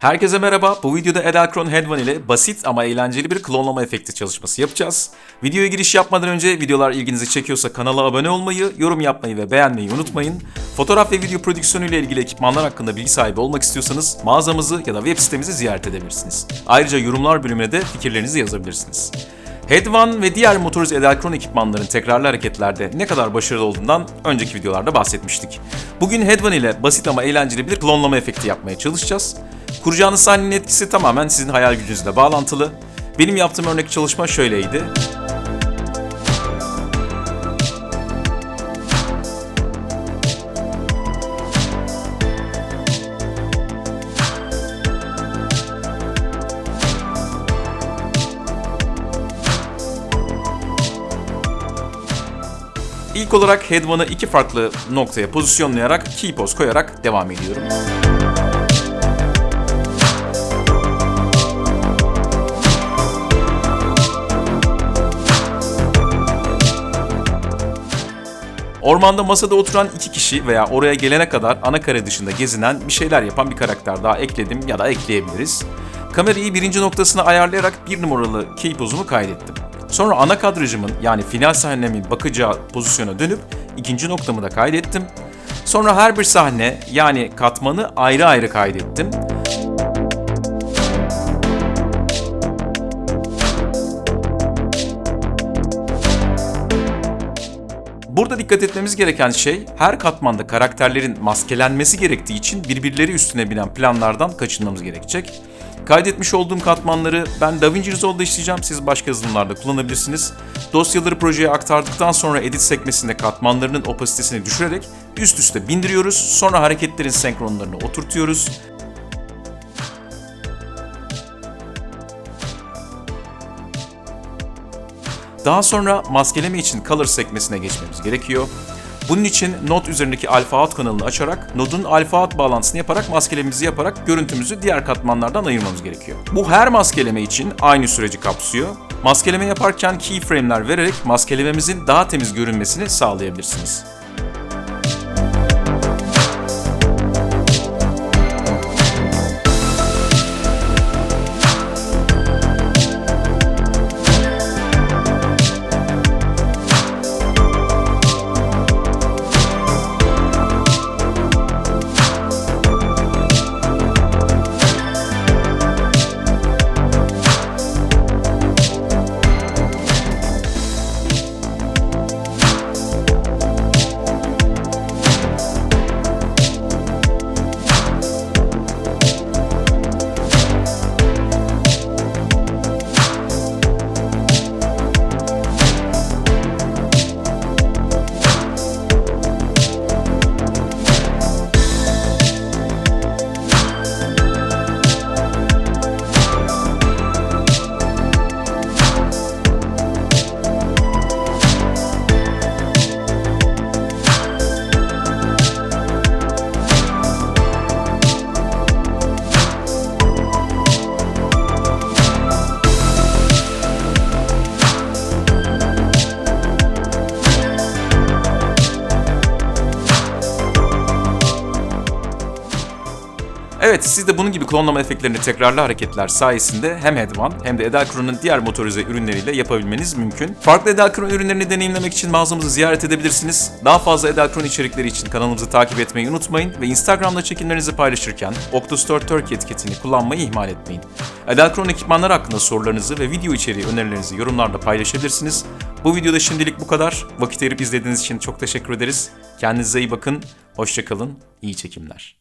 Herkese merhaba. Bu videoda Edelkron Headvan ile basit ama eğlenceli bir klonlama efekti çalışması yapacağız. Videoya giriş yapmadan önce videolar ilginizi çekiyorsa kanala abone olmayı, yorum yapmayı ve beğenmeyi unutmayın. Fotoğraf ve video prodüksiyonu ile ilgili ekipmanlar hakkında bilgi sahibi olmak istiyorsanız mağazamızı ya da web sitemizi ziyaret edebilirsiniz. Ayrıca yorumlar bölümüne de fikirlerinizi yazabilirsiniz. Headvan ve diğer motorize Edelkron ekipmanların tekrarlı hareketlerde ne kadar başarılı olduğundan önceki videolarda bahsetmiştik. Bugün Headvan ile basit ama eğlenceli bir klonlama efekti yapmaya çalışacağız. Kuracağınız sahnenin etkisi tamamen sizin hayal gücünüzle bağlantılı. Benim yaptığım örnek çalışma şöyleydi. İlk olarak Headvan'ı iki farklı noktaya pozisyonlayarak key pose koyarak devam ediyorum. Ormanda masada oturan iki kişi veya oraya gelene kadar ana kare dışında gezinen bir şeyler yapan bir karakter daha ekledim ya da ekleyebiliriz. Kamerayı birinci noktasına ayarlayarak bir numaralı key pozumu kaydettim. Sonra ana kadrajımın yani final sahnemin bakacağı pozisyona dönüp ikinci noktamı da kaydettim. Sonra her bir sahne yani katmanı ayrı ayrı kaydettim. Burada dikkat etmemiz gereken şey her katmanda karakterlerin maskelenmesi gerektiği için birbirleri üstüne binen planlardan kaçınmamız gerekecek. Kaydetmiş olduğum katmanları ben DaVinci Resolve'da işleyeceğim. Siz başka yazılımlarda kullanabilirsiniz. Dosyaları projeye aktardıktan sonra edit sekmesinde katmanlarının opasitesini düşürerek üst üste bindiriyoruz. Sonra hareketlerin senkronlarını oturtuyoruz. Daha sonra maskeleme için Color sekmesine geçmemiz gerekiyor. Bunun için Node üzerindeki Alpha Out kanalını açarak, Node'un Alpha Out bağlantısını yaparak maskelememizi yaparak görüntümüzü diğer katmanlardan ayırmamız gerekiyor. Bu her maskeleme için aynı süreci kapsıyor. Maskeleme yaparken keyframe'ler vererek maskelememizin daha temiz görünmesini sağlayabilirsiniz. Evet siz de bunun gibi klonlama efektlerini tekrarlı hareketler sayesinde hem Headvan hem de Edelkron'un diğer motorize ürünleriyle yapabilmeniz mümkün. Farklı Edelkron ürünlerini deneyimlemek için mağazamızı ziyaret edebilirsiniz. Daha fazla Edelkron içerikleri için kanalımızı takip etmeyi unutmayın ve Instagram'da çekimlerinizi paylaşırken Octostore Turkey etiketini kullanmayı ihmal etmeyin. Edelkron ekipmanlar hakkında sorularınızı ve video içeriği önerilerinizi yorumlarda paylaşabilirsiniz. Bu videoda şimdilik bu kadar. Vakit ayırıp izlediğiniz için çok teşekkür ederiz. Kendinize iyi bakın, hoşçakalın, iyi çekimler.